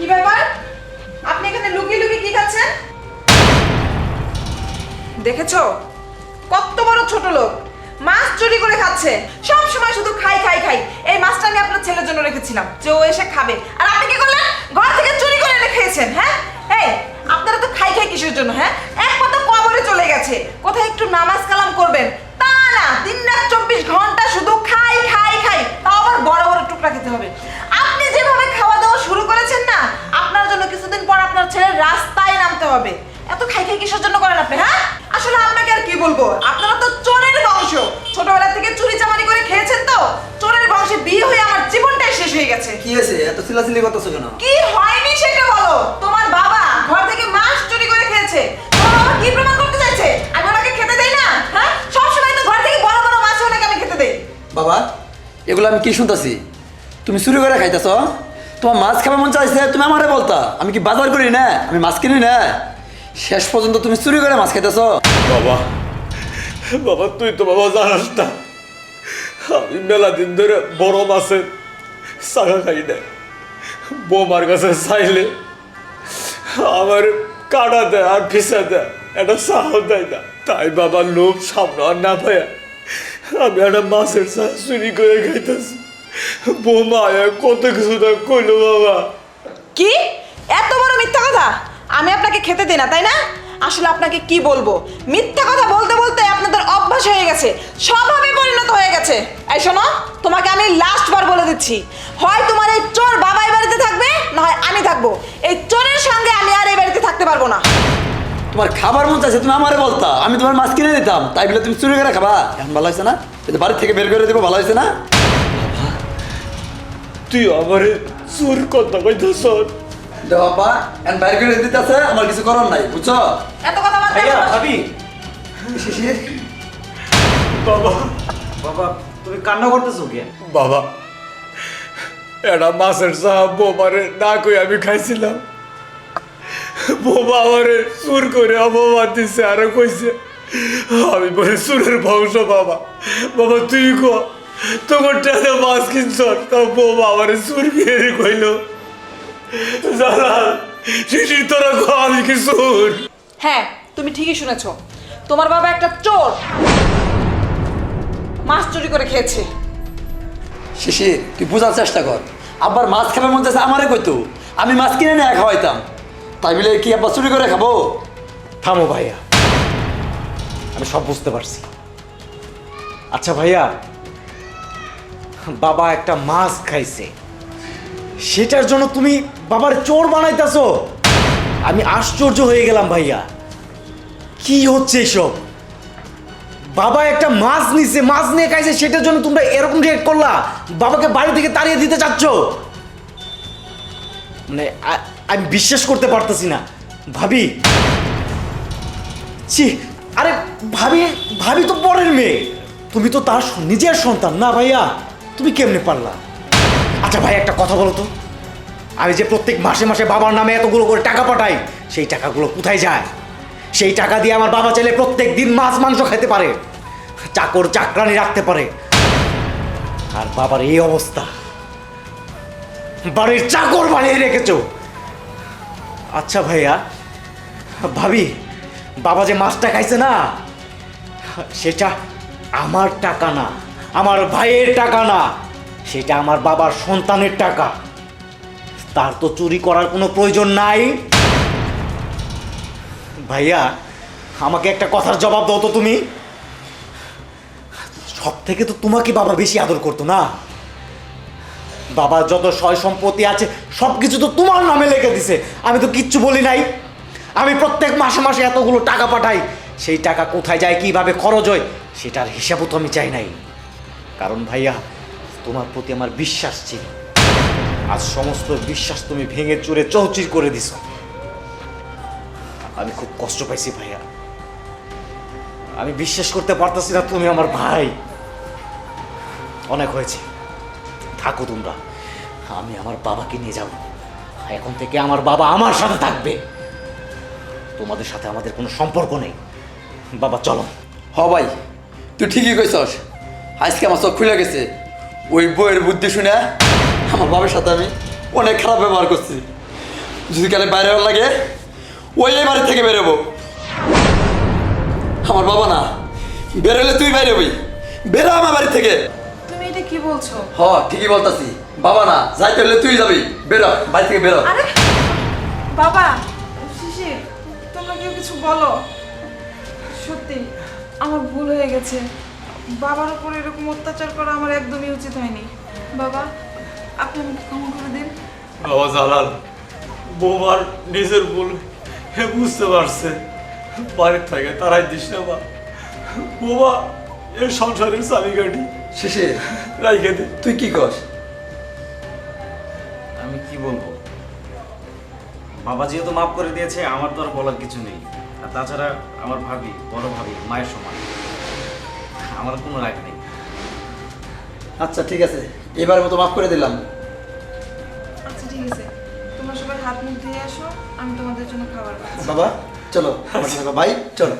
কি ব্যাপার? আপনি এখানে লুকিয়ে লুকি কি খাচ্ছেন? দেখেছ? কত বড় ছোট লোক। মাছ চুরি করে খাচ্ছে। সব সময় শুধু খাই খাই খাই। এই মাছটা আমি আপনার ছেলের জন্য রেখেছিলাম। যে ও এসে খাবে। আর আপনি কি করলেন? ঘর থেকে চুরি করে এনে খেয়েছেন হ্যাঁ? এই, আপনারা তো খাই খাই কিসের জন্য হ্যাঁ? একমাত্র কবরে চলে গেছে। কোথায় একটু নামাজ কালাম করবেন? তা না। চিল্লাচিল্লি করতেছো কেন? কি হয়নি সেটা বলো। তোমার বাবা ঘর থেকে মাছ চুরি করে খেয়েছে। তোমার বাবা কি প্রমাণ করতে চাইছে? আমি ওনাকে খেতে দেই না? হ্যাঁ? সবসময় তো ঘর থেকে বড় বড় মাছ ওনাকে আমি খেতে দেই। বাবা এগুলো আমি কি শুনতাছি? তুমি চুরি করে খাইতেছ? তোমার মাছ খাবার মন চাইছে তুমি আমারে বলতা। আমি কি বাজার করি না? আমি মাছ কিনি না? শেষ পর্যন্ত তুমি চুরি করে মাছ খাইতেছ। বাবা বাবা তুই তো বাবা জানাস না। আমি মেলা দিন ধরে বড় মাছের শাখা খাই না। বৌমার কাছে চাইলে আমার কাটা দেয় আর ফিসা দেয় একটা সাহ দেয় না। তাই বাবা লোভ আর না পায়া। আমি একটা মাছের শাক চুরি করে খাইতেছি। বৌমা কত কিছু না কইলো বাবা। কি? এত বড় মিথ্যা কথা? আমি আপনাকে খেতে দিই না, তাই না? আসলে আপনাকে কি বলব? মিথ্যা কথা বলতে বলতে আপনাদের অভ্যাস হয়ে গেছে। স্বভাবে গেছে। এই শোনো তোমাকে আমি লাস্ট বার বলে দিচ্ছি। হয় তোমার এই চোর বাবা এই বাড়িতে থাকবে না হয় আমি থাকব। এই চোরের সঙ্গে আমি আর এই বাড়িতে থাকতে পারব না। তোমার খাবার মন চাইছে তুমি আমারে বলতা। আমি তোমার মাছ কিনে দিতাম। তাই বলে তুমি চুরি করে খাবা। এখন ভালো হয়েছে না? বাড়ি থেকে বের করে দেবো ভালো হয়েছে না? তুই আমার চোর কথা কইতেছ। দেখো বাবা এখন বাইরে করে দিতেছে আমার কিছু করার নাই বুঝছ? এত কথা বাদ। ভাবি। বাবা। বাবা তুমি কান্না করতেছো কে বাবা এটা মাছের সাহা বোমারে না কই আমি খাইছিলাম। বোমা আমারে চুর করে অপমান দিছে আরও কইছে আমি বলি চুরের বংশ বাবা। বাবা তুই কো তোমার টাকা মাছ কিনছ তা বোমা আমারে চুর করে কইল জানা শিশির তোরা কো আমি কি চুর? হ্যাঁ তুমি ঠিকই শুনেছো। তোমার বাবা একটা চোর। চুরি করে খেয়েছে। শিশির তুই বোঝার চেষ্টা কর। আবার মাছ খাবার মন চাইছে আমারে কইতো। আমি মাছ কিনে নিয়ে খাওয়াইতাম তাই বলে কি আবার চুরি করে খাব? থামো ভাইয়া। আমি সব বুঝতে পারছি। আচ্ছা ভাইয়া বাবা একটা মাছ খাইছে। সেটার জন্য তুমি বাবার চোর বানাইতেছো। আমি আশ্চর্য হয়ে গেলাম ভাইয়া। কি হচ্ছে এসব? বাবা একটা মাছ নিছে, মাছ নিয়ে খাইছে, সেটার জন্য তোমরা এরকম রিয়েক্ট করলা? বাবাকে বাড়ি থেকে তাড়িয়ে দিতে চাচ্ছ? মানে আমি বিশ্বাস করতে পারতেছি না। ভাবি, ছি, আরে ভাবি ভাবি তো পরের মেয়ে। তুমি তো তার নিজের সন্তান না ভাইয়া? তুমি কেমনে পারলা? আচ্ছা ভাই, একটা কথা বলো তো। আমি যে প্রত্যেক মাসে মাসে বাবার নামে এতগুলো করে টাকা পাঠাই, সেই টাকাগুলো কোথায় যায়? সেই টাকা দিয়ে আমার বাবা চাইলে প্রত্যেক দিন মাছ, মাংস খেতে পারে। চাকর, চাকরানি রাখতে পারে। আর বাবার এই অবস্থা। বাড়ির চাকর বানিয়ে রেখেছো। আচ্ছা ভাইয়া, ভাবি, বাবা যে মাছটা খাইছে না, সেটা আমার টাকা না, আমার ভাইয়ের টাকা না, সেটা আমার বাবার সন্তানের টাকা। তার তো চুরি করার কোনো প্রয়োজন নাই। ভাইয়া, আমাকে একটা কথার জবাব দাও তো তুমি। সব থেকে তো তোমাকে বাবা বেশি আদর করতো না। বাবার যত সয় সম্পত্তি আছে সব কিছু তো তোমার নামে লিখে দিছে। আমি তো কিচ্ছু বলি নাই। আমি প্রত্যেক মাসে মাসে এতগুলো টাকা পাঠাই। সেই টাকা কোথায় যায়, কীভাবে খরচ হয়, সেটার হিসাবও তো আমি চাই নাই। কারণ ভাইয়া, তোমার প্রতি আমার বিশ্বাস ছিল। আজ সমস্ত বিশ্বাস তুমি ভেঙে চুরে চৌচির করে দিছো। আমি খুব কষ্ট পাইছি ভাইয়া। আমি বিশ্বাস করতে পারতেছি না তুমি আমার ভাই। অনেক হয়েছে। থাকো তোমরা। আমি আমার বাবাকে নিয়ে যাব। এখন থেকে আমার বাবা আমার সাথে থাকবে। তোমাদের সাথে আমাদের কোনো সম্পর্ক নেই। বাবা, চলো। হ ভাই, তুই ঠিকই কইছস। আজকে আমার চোখ খুলে গেছে। ওই বইয়ের বুদ্ধি শুনে আমার বাবার সাথে আমি অনেক খারাপ ব্যবহার করছি। যদি কালে বাইরে লাগে ওই এই বাড়ি থেকে বেরোবো। আমার বাবা না বেরোলে তুই বাইরে হবি। বেরো আমার বাড়ি থেকে। তুমি এটা কি বলছো? হ ঠিকই বলতাছি। বাবা না যাইতে হলে তুই যাবি। বেরো বাড়ি থেকে বেরো। আরে বাবা শিশির তোমরা কেউ কিছু বলো? সত্যি আমার ভুল হয়ে গেছে। বাবার উপর এরকম অত্যাচার করা আমার একদমই উচিত হয়নি। বাবা আপনি আমাকে ক্ষমা করে দিন। বাবা জালাল বৌমার নিজের ভুল হে বুঝতে পারছে বাড়ির থেকে তারাই দিস না বা বৌমা এই সংসারের চাবিকাঠি শেষে রাইখে দে তুই কি কস আমি কি বলব? বাবা যেহেতু মাফ করে দিয়েছে আমার তো আর বলার কিছু নেই। আর তাছাড়া আমার ভাবি বড় ভাবি মায়ের সমান। আমার কোনো রাগ নেই। আচ্ছা ঠিক আছে। এবার মতো মাফ করে দিলাম। আচ্ছা ঠিক আছে। তোমরা সবাই হাত মুখ ধুয়ে আসো। আমি তোমাদের জন্য খাবার। বাবা চলো আমার ভাই চলো